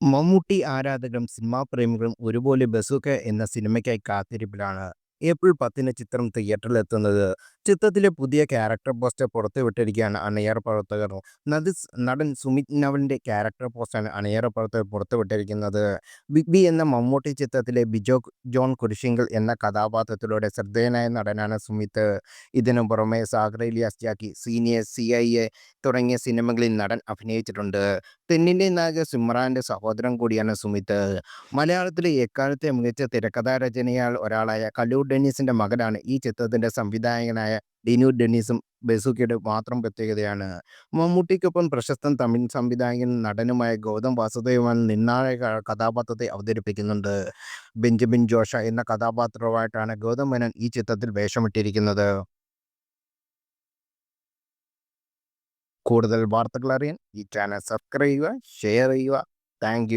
മമ്മൂട്ടി ആരാധകരും സിനിമാ പ്രേമികളും ഒരുപോലെ ബസൂക്ക എന്ന സിനിമയ്ക്കായി കാത്തിരിപ്പിലാണ്. ഏപ്രിൽ പത്തിന് ചിത്രം തിയേറ്ററിലെത്തുന്നത്. ചിത്രത്തിലെ പുതിയ ക്യാരക്ടർ പോസ്റ്റർ പുറത്തുവിട്ടിരിക്കുകയാണ് അണിയറ പ്രവർത്തകർ. നദിസ് നടൻ സുമിത് നവലിന്റെ ക്യാരക്ടർ പോസ്റ്ററാണ് അണിയറ പ്രവർത്തകർ പുറത്തുവിട്ടിരിക്കുന്നത്. ബിഗ് ബി എന്ന മമ്മൂട്ടി ചിത്രത്തിലെ ബിജോ ജോൺ കുരിശിങ്കൽ എന്ന കഥാപാത്രത്തിലൂടെ ശ്രദ്ധേയനായ നടനാണ് സുമിത്. ഇതിനു പുറമെ Iliyas Jackie, senior C. I. A തുടങ്ങിയ സിനിമകളിൽ നടൻ അഭിനയിച്ചിട്ടുണ്ട്. തെന്നിന്റെ നായക സിമ്രാന്റെ സഹോദരൻ കൂടിയാണ് സുമിത്. മലയാളത്തിലെ എക്കാലത്തെ മികച്ച തിരക്കഥാരചനയാൽ ഒരാളായ കല്ലൂർ ഡെന്നീസിന്റെ മകനാണ് ഈ ചിത്രത്തിന്റെ സംവിധായകനായ ഡിനു ഡെന്നീസും ബസൂക്കയുടെ മാത്രം പ്രത്യേകതയാണ്. മമ്മൂട്ടിക്കൊപ്പം പ്രശസ്തൻ തമിഴ് സംവിധായകൻ നടനുമായ ഗൗതം വാസുദേവൻ നിർണായക കഥാപാത്രത്തെ അവതരിപ്പിക്കുന്നുണ്ട്. ബെഞ്ചമിൻ ജോഷ എന്ന കഥാപാത്രവുമായിട്ടാണ് ഗൗതം മേനോൻ ഈ ചിത്രത്തിൽ വേഷമിട്ടിരിക്കുന്നത്. കൂടുതൽ വാർത്തകൾ അറിയാൻ ഈ ചാനൽ സബ്സ്ക്രൈബ് ചെയ്യുക, ഷെയർ ചെയ്യുക. താങ്ക്